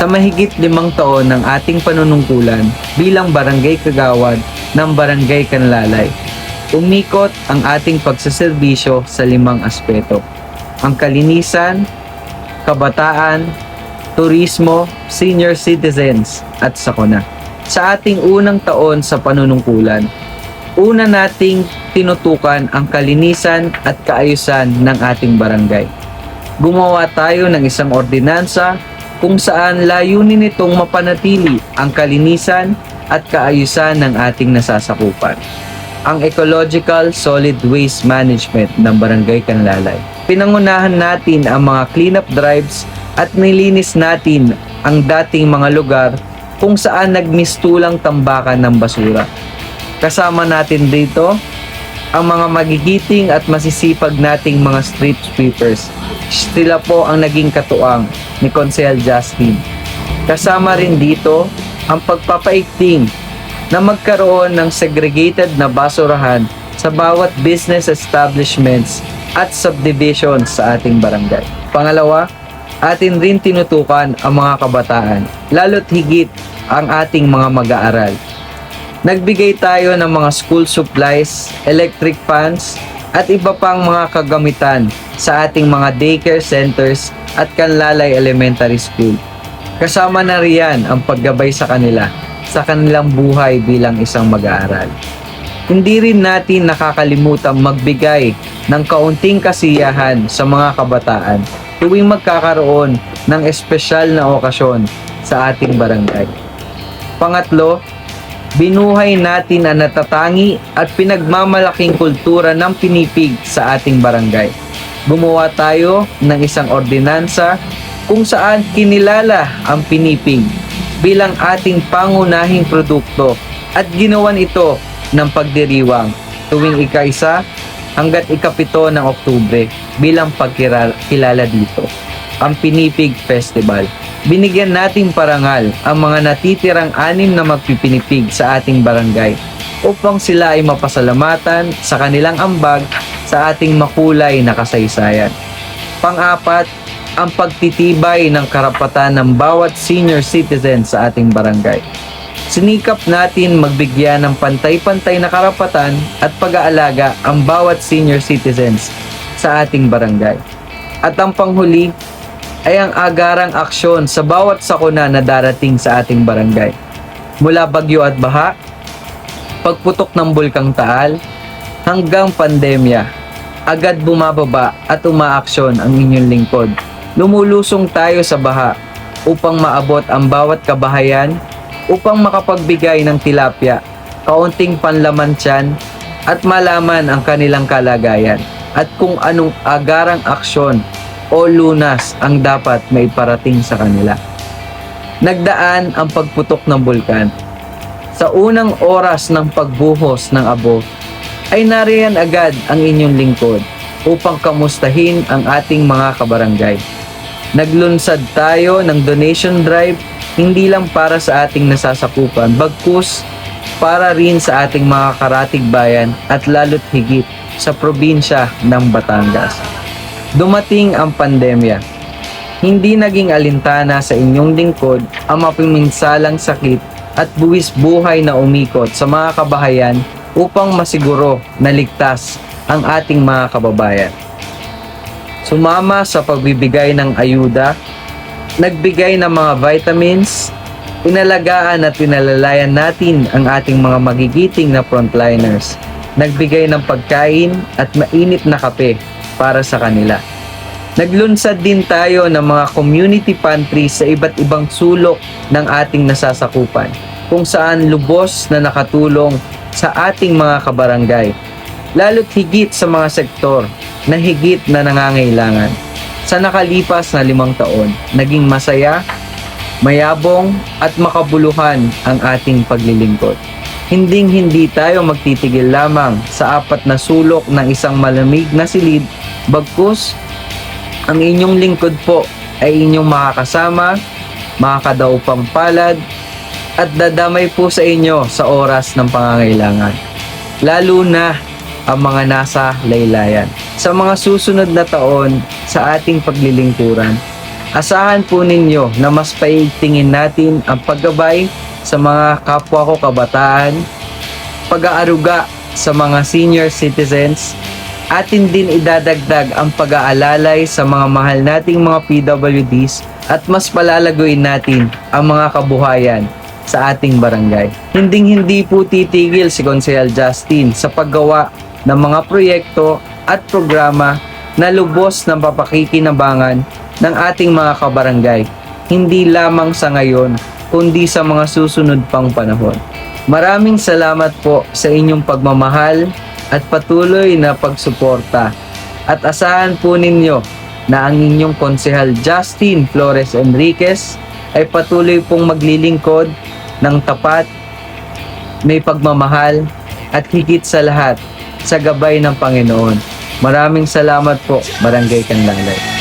sa mahigit limang taon ng ating panunungkulan bilang barangay kagawad ng Barangay Kanlalay. Umikot ang ating pagsaserbisyo sa limang aspeto. Ang kalinisan, kabataan, turismo, senior citizens at sakuna. Sa ating unang taon sa panunungkulan, una nating tinutukan ang kalinisan at kaayusan ng ating barangay. Gumawa tayo ng isang ordinansa kung saan layunin nitong mapanatili ang kalinisan at kaayusan ng ating nasasakupan. Ang Ecological Solid Waste Management ng Barangay Kanlalay. Pinangunahan natin ang mga cleanup drives at nilinis natin ang dating mga lugar kung saan nagmistulang tambakan ng basura. Kasama natin dito ang mga magigiting at masisipag nating mga street sweepers. Sila po ang naging katuang ni Consel Justin. Kasama rin dito ang pagpapaigting na magkaroon ng segregated na basurahan sa bawat business establishments at subdivisions sa ating barangay. Pangalawa, atin rin tinutukan ang mga kabataan, lalo't higit ang ating mga mag-aaral. Nagbigay tayo ng mga school supplies, electric fans, at iba pang mga kagamitan sa ating mga daycare centers at Kanlalay Elementary School. Kasama na riyan ang paggabay sa kanila sa kanilang buhay bilang isang mag-aaral. Hindi rin natin nakakalimutan magbigay ng kaunting kasiyahan sa mga kabataan tuwing magkakaroon ng espesyal na okasyon sa ating barangay. Pangatlo, binuhay natin ang natatangi at pinagmamalaking kultura ng pinipig sa ating barangay. Gumawa tayo ng isang ordinansa kung saan kinilala ang pinipig bilang ating pangunahing produkto at ginawan ito ng pagdiriwang tuwing ika-isa hanggat ikapito ng Oktubre bilang pagkilala dito, ang Pinipig Festival. Binigyan nating parangal ang mga natitirang anim na magpipinipig sa ating barangay upang sila ay mapasalamatan sa kanilang ambag sa ating makulay na kasaysayan. Pang-apat, ang pagtitibay ng karapatan ng bawat senior citizen sa ating barangay. Sinikap natin magbigyan ng pantay-pantay na karapatan at pag-aalaga ang bawat senior citizens sa ating barangay. At ang panghuli ay ang agarang aksyon sa bawat sakuna na darating sa ating barangay. Mula bagyo at baha, pagputok ng bulkang taal, hanggang pandemya, agad bumababa at umaaksyon ang inyong lingkod. Lumulusong tayo sa baha upang maabot ang bawat kabahayan upang makapagbigay ng tilapia, kaunting panlaman tiyan at malaman ang kanilang kalagayan at kung anong agarang aksyon o lunas ang dapat may parating sa kanila. Nagdaan ang pagputok ng bulkan. Sa unang oras ng pagbuhos ng abo, ay nariyan agad ang inyong lingkod upang kamustahin ang ating mga kabarangay. Naglunsad tayo ng donation drive hindi lang para sa ating nasasakupan, bagkus para rin sa ating mga karatig bayan at lalo't higit sa probinsya ng Batangas. Dumating ang pandemya. Hindi naging alintana sa inyong lingkod ang mapiminsalang sakit at buwis buhay na umikot sa mga kabahayan upang masiguro na ligtas ang ating mga kababayan. Sumama sa pagbibigay ng ayuda nagbigay ng mga vitamins, inalagaan at pinalalayan natin ang ating mga magigiting na frontliners. Nagbigay ng pagkain at mainit na kape para sa kanila. Naglunsad din tayo ng mga community pantries sa iba't ibang sulok ng ating nasasakupan kung saan lubos na nakatulong sa ating mga kabarangay lalo't higit sa mga sektor na higit na nangangailangan. Sa nakalipas na limang taon, naging masaya, mayabong at makabuluhan ang ating paglilingkod. Hinding hindi tayo magtitigil lamang sa apat na sulok ng isang malamig na silid, bagkus ang inyong lingkod po ay inyong makakasama, makakadaupang palad, at dadamay po sa inyo sa oras ng pangangailangan. Lalo na ang mga nasa laylayan. Sa mga susunod na taon sa ating paglilingkuran, Asahan po ninyo na mas paigtingin natin ang paggabay sa mga kapwa ko kabataan, pag-aaruga sa mga senior citizens, atin din idadagdag ang pag-aalalay sa mga mahal nating mga PWDs at mas palalaguin natin ang mga kabuhayan sa ating barangay. Hinding hindi po titigil si Konsehal Justin sa paggawa ng mga proyekto at programa na lubos ng papakikinabangan ng ating mga kabarangay, hindi lamang sa ngayon, kundi sa mga susunod pang panahon. Maraming salamat po sa inyong pagmamahal at patuloy na pagsuporta. At asahan po ninyo na ang inyong konsehal Justin Flores Enriquez ay patuloy pong maglilingkod ng tapat, may pagmamahal at higit sa lahat sa gabay ng Panginoon. Maraming salamat po, Barangay Kanlalay.